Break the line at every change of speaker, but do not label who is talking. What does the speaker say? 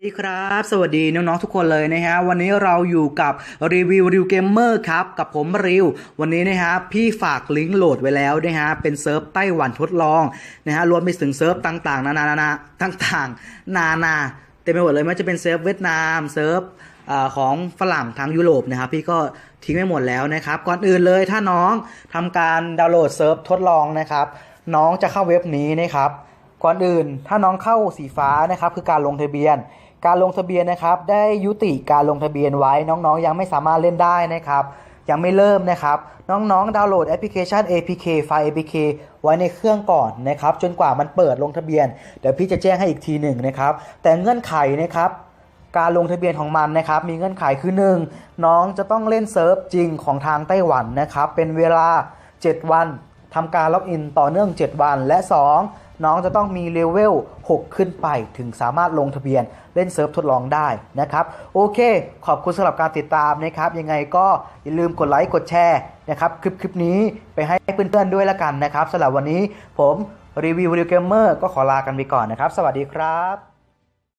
สวัสดีครับ สวัสดีน้องๆทุกคนเลยนะฮะวันนี้เราอยู่กับรีวิวริวเกมเมอร์ครับกับผมริว วันนี้นะฮะพี่ฝากลิงก์โหลดไว้แล้วนะฮะเป็นเซิร์ฟไต้หวันทดลองนะฮะรวมไปถึงเซิร์ฟต่างๆ นานานาต่างๆ นานาเต็มไปหมดเลยไม่ว่าจะเป็นเซิร์ฟเวียดนามเซิร์ฟของฝรั่งทางยุโรปนะครับพี่ก็ทิ้งไว้หมดแล้วนะครับ ก่อนอื่นเลยถ้าน้องทำการดาวน์โหลดเซิร์ฟทดลองนะครับ น้องจะเข้าเว็บนี้นะครับ ก่อนอื่นถ้าน้องเข้าสีฟ้านะครับคือการลงทะเบียน การลงทะเบียนนะครับ ได้ยุติการลงทะเบียนไว้น้องๆ ยังไม่สามารถเล่นได้นะครับ ยังไม่เริ่มนะครับ น้องๆ ดาวน์โหลดแอปพลิเคชัน APK ไฟล์ APK ไว้ในเครื่องก่อนนะครับ จนกว่ามันเปิดลงทะเบียน เดี๋ยวพี่จะแจ้งให้อีกทีหนึ่งนะครับ แต่เงื่อนไขนะครับการลงทะเบียนของมันนะครับมีเงื่อนไขคือ 1. น้องจะต้องเล่นเซิร์ฟจริงของทางไต้หวันนะครับเป็นเวลา 7 วันทำการล็อกอินต่อเนื่อง 7 วันและ 2. น้องจะต้องมีเลเวล 6 ขึ้นไป ถึงสามารถลงทะเบียนเล่นเซิร์ฟทดลองได้นะครับ โอเค ขอบคุณสำหรับการติดตามนะครับ ยังไงก็อย่าลืมกดไลค์กดแชร์นะครับคลิปคลิปนี้ไปให้เพื่อนๆด้วยละกันนะครับสำหรับวันนี้ผมรีวิวรีวิวเกมเมอร์ก็ขอลากันไปก่อนนะครับ สวัสดีครับ